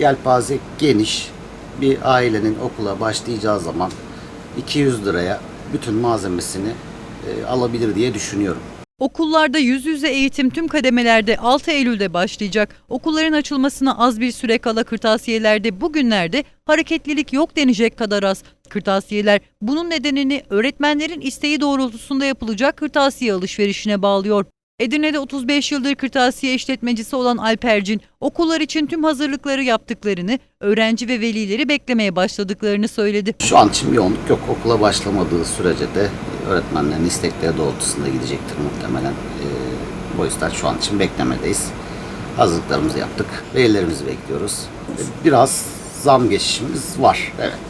yelpaze geniş. Bir ailenin okula başlayacağı zaman 200 liraya bütün malzemesini e, alabilir diye düşünüyorum. Okullarda yüz yüze eğitim tüm kademelerde 6 Eylül'de başlayacak. Okulların açılmasına az bir süre kala kırtasiyelerde bugünlerde hareketlilik yok denecek kadar az. Kırtasiyeler bunun nedenini öğretmenlerin isteği doğrultusunda yapılacak kırtasiye alışverişine bağlıyor. Edirne'de 35 yıldır kırtasiye işletmecisi olan Alpercin, okullar için tüm hazırlıkları yaptıklarını, öğrenci ve velileri beklemeye başladıklarını söyledi. Şu an için yoğunluk yok. Okula başlamadığı sürece de öğretmenlerin istekleri doğrultusunda gidecektir muhtemelen. E, o yüzden şu an için beklemedeyiz. Hazırlıklarımızı yaptık. Velilerimizi bekliyoruz. Biraz zam geçişimiz var. Evet.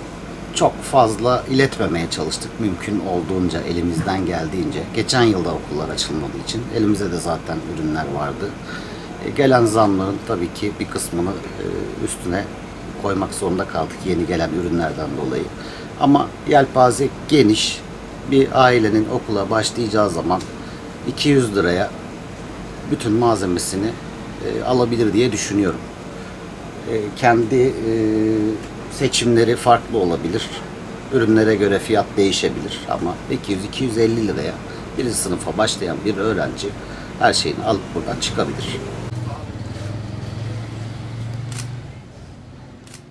Çok fazla iletmemeye çalıştık mümkün olduğunca elimizden geldiğince. Geçen yılda okullar açılmadığı için elimizde de zaten ürünler vardı. E, Gelen zamların tabii ki bir kısmını e, üstüne koymak zorunda kaldık yeni gelen ürünlerden dolayı. Ama yelpaze geniş. Bir ailenin okula başlayacağı zaman 200 liraya bütün malzemesini e, alabilir diye düşünüyorum. E, kendi e, seçimleri farklı olabilir. Ürünlere göre fiyat değişebilir ama 200-250 liraya birinci sınıfa başlayan bir öğrenci her şeyini alıp buradan çıkabilir.